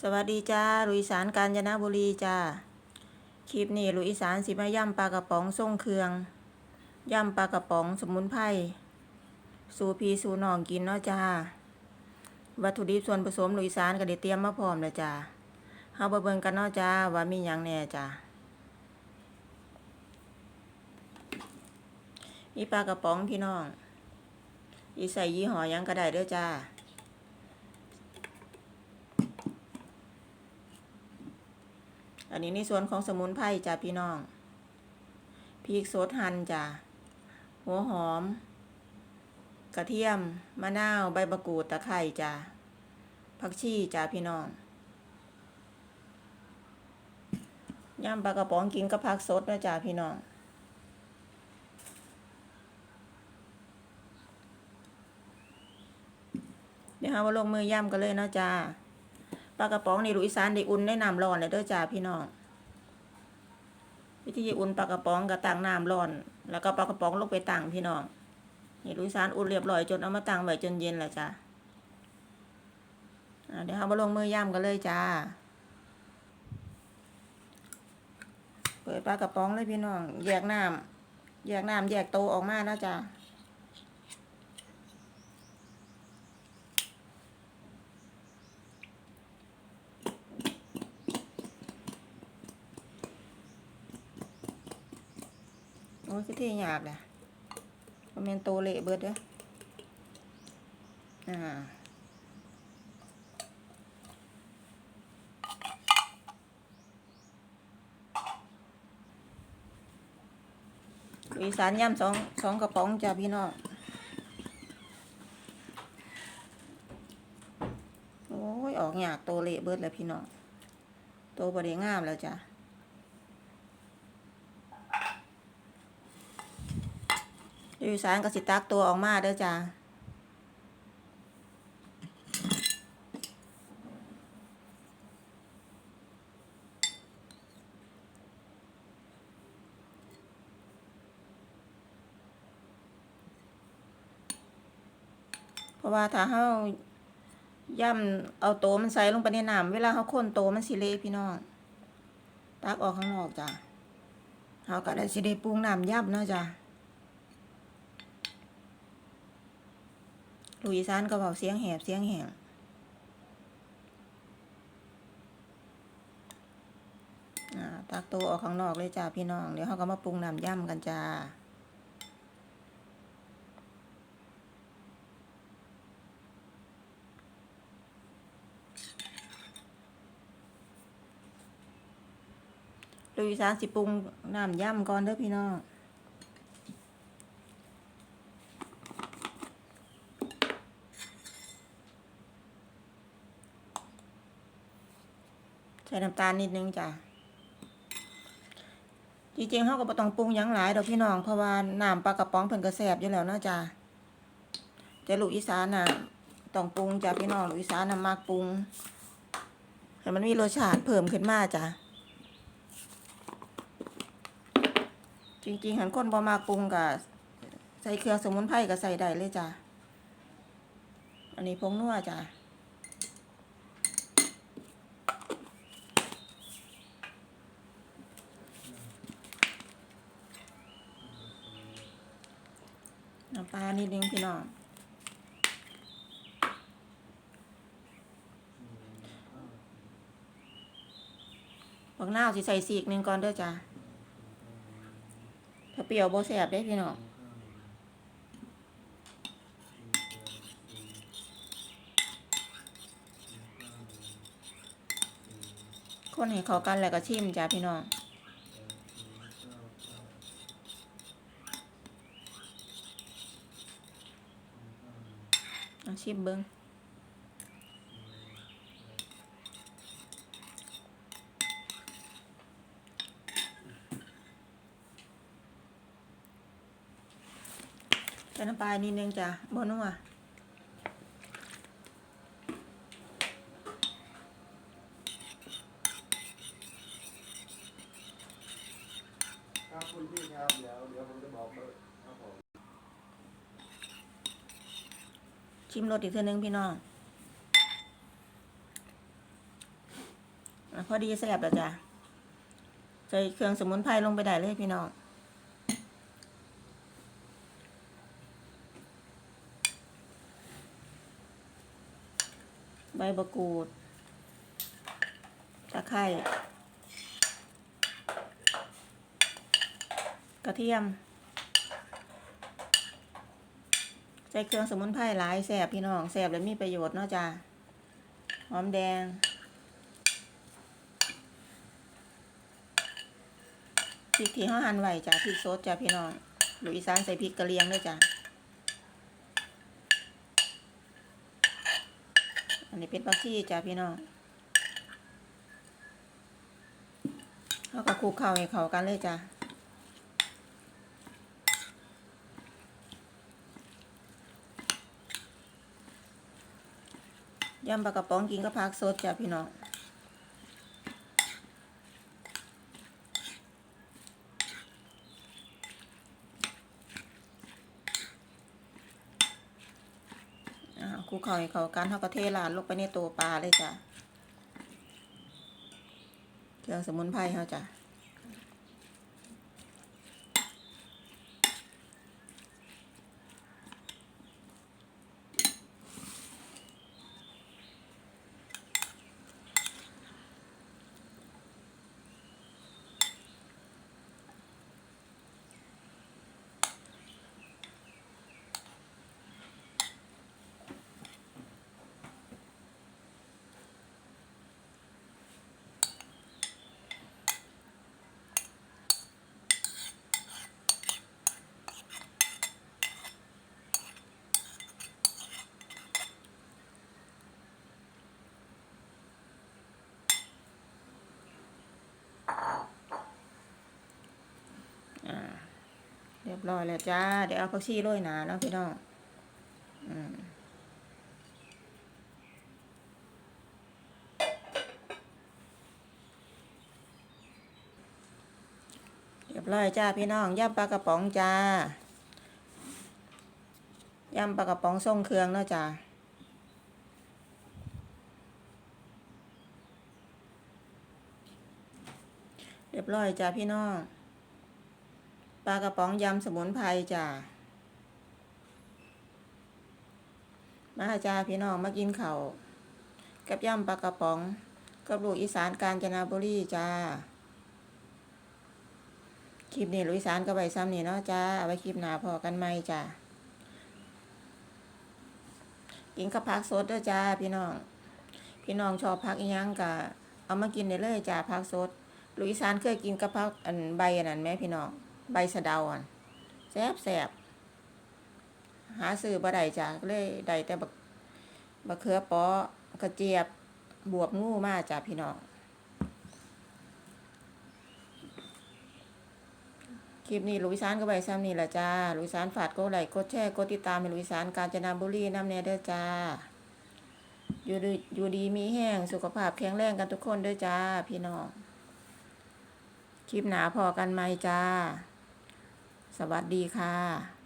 สวัสดีจ้าลุยอีสานกาญจนบุรีจ้า คลิปนี้ลุยอีสานสิมาย่ำปลากระป๋องส่งเครือง ย่ำปลากระป๋องสมุนไพร สูพีสูหนองกินเนาะจ้า วัตถุดิบส่วนผสมลุยอีสานก็ได้เตรียมมาพร้อมแล้วจ้าเฮาไปเบิ่งกันเนาะจ้าว่ามีหยังแน่จ้ามีปลากระป๋องพี่น้องอีใส่ยี่ห้อยังก็ได้เด้อจ้า อันนี้ในส่วนของสมุนไพรจ้าพี่น้องพริกสดหั่นจ้าหัวหอม กระเทียม มะนาว ใบมะกรูด ตะไคร่จ้าผักชีจ้าพี่น้องย่ำปลากระป๋องกินกับผักสดนะจ้าพี่น้องเดี๋ยวหาว่าลงมือย่ำกันเลยเนาะจ้า ลากระป๋องนี่ลูกอีสานได้อุ่นได้น้ำร้อนเลยเด้อจ้าพี่น้อง วิธีอุ่นปลากระป๋องก็ตั้งน้ำร้อน แล้วก็ปลากระป๋องลงไปตั้งพี่น้อง นี่ลูกอีสานอุ่นเรียบร้อยจนเอามาตั้งไว้จนเย็นแล้วจ้าเดี๋ยวเรามาลงมือย่ำกันเลยจ้า เปิดปลากระป๋องเลยพี่น้อง แยกน้ำแยกน้ำแยกโตออกมานะจ้า อ้ยคือเที่ยากเลยมันเป็นโตเละเบิดเด้ออ่าอีสานย่ำสองสองกระป๋องจ้าพี่น้องโอ้ย ออกหยากโตเละเบิดแล้วพี่น้องโตบริงามแล้วจ้ะ อยู่สารกสิตักตัวออกมาเด้อจ้าเพราะว่าถ้าเฮาย่ำเอาโตมันใส่ลงไปในน้ำเวลาเฮาคนโตมันสิเละพี่น้องตักออกข้างนอกจ้ะเฮาก็ได้สิได้ปรุงน้ำย่ำเนาะจ้ะ ลุยซานก็เบาเสียงแหบเสียงแหงตักตัวออกข้างนอกเลยจ้าพี่น้อง เดี๋ยวเขาก็มาปรุงน้ำย่ำกันจ้าลุยซานสิปรุงน้ำย่ำก่อนเด้อพี่น้อง ส่น้ำตาลนิดนึงจ้ะจริงๆเขาก็บ่ต้องปรุงยังหลายดอกพี่น้องเพราะว่าน้ำปลากระป๋องเพิ่นก็แซ่บอยู่แล้วเนาะจ้ะแต่ลูกอีสานน่ะต้องปรุงจ้ะพี่น้องลูกอีสานน่ะมักปรุงให้มันมีรสชาติเพิ่มขึ้นมาจ้ะจริงๆหันคนบ่มักปรุงก็ใส่เครื่องสมุนไพรก็ใส่ได้เลยจ้ะอันนี้ผงนัวจ้ะ น้ำปลานิดนึงพี่น้องผักหน้าสิใส่สีกหนึ่งก่อนเด้อจ้ะถ้าเปรี้ยวโบแสบได้พี่น้องคนให้เขากันแล้วก็ชิมจ้ะพี่น้อง เอา ชิมเบิ้งใส่น้ำปลานิดนึงจ้ะบนัว ครับคุณพี่ครับเดี๋ยวเดี๋ยวผมจะบอกเบอร์ครับผม ชิมรสอีกเท่านึงพี่น้องพอดีแซ่บแล้วจ้ะใส่เครื่องสมุนไพรลงไปได้เลยพี่น้องใบมะกรูดตะไคร้กระเทียม ใส่เครื่องสมุนไพรหลายแสบพี่น้องแสบแล้วมีประโยชน์เนาะจ้าหอมแดง พริกที่ห้าหั่นไวจ้าพริกสดจ้าพี่น้องหรืออีสานใส่พริกกระเลียงด้วยจ้าอันนี้เป็นปักชีจ้าพี่น้องแล้วก็คลุกเข้าให้เข้ากันเลยจ้า ยำปลากระป๋องกินกับผักสดจ้ะพี่น้องคลุกเข่าให้เขากันเท่ากับเทลาดลงไปในตัวปลาเลยจ้ะ เครื่องสมุนไพรเขาจ้ะ รียบร้อยแล้วจ้า เดี๋ยวเอาผักชีโรยหนาเนาะพี่น้องอืมเรียบร้อยจ้าพี่น้องย่ำปลากระป๋องจ้าย่ำปลากระป๋องส่งเครื่องเนาะจ้าเรียบร้อยจ้าพี่น้อง ปลากระป๋องยำสมุนไพรจ้ามาจ้าพี่น้องมากินเข้ากับยำปลากระป๋อง กับลูกอีสานกาญจนาบุรีจ้า คลิปนี้ลุยสารก็ไปซ้ำนี่เนาะจ้าเอาไว้คลิปหน้าพอกันไหมจ้ากินกับผักสดด้อจ้าพี่น้อง พี่น้องชอบผักอีหยังกะเอามากินได้เลยจ้าผักสดลุยสารเคยกินกับผักอันใบอันนั้นไหมพี่น้อง ใบสะเดาอันแซ่บแซ่บหาซื้อบ่ได้จ้าเลยได้แต่บักบักเขือปาะกระเจี๊ยบบวบงูมาจ้าพี่น้องคลิปนี้ลุยสานก็ไปซ้ำนี่แหละจ้าลุยสานฝากกดไหลค์กดแชร์กดติดตามให้ลุยสานกาญจนบุรีน้ำเนเด้อจ้า อยู่ดีอยู่ดีมีแห้งสุขภาพแข็งแรงกันทุกคนเด้อจ้า พี่น้อง คลิปหนาพอกันไหมจ้า สวัสดีค่ะ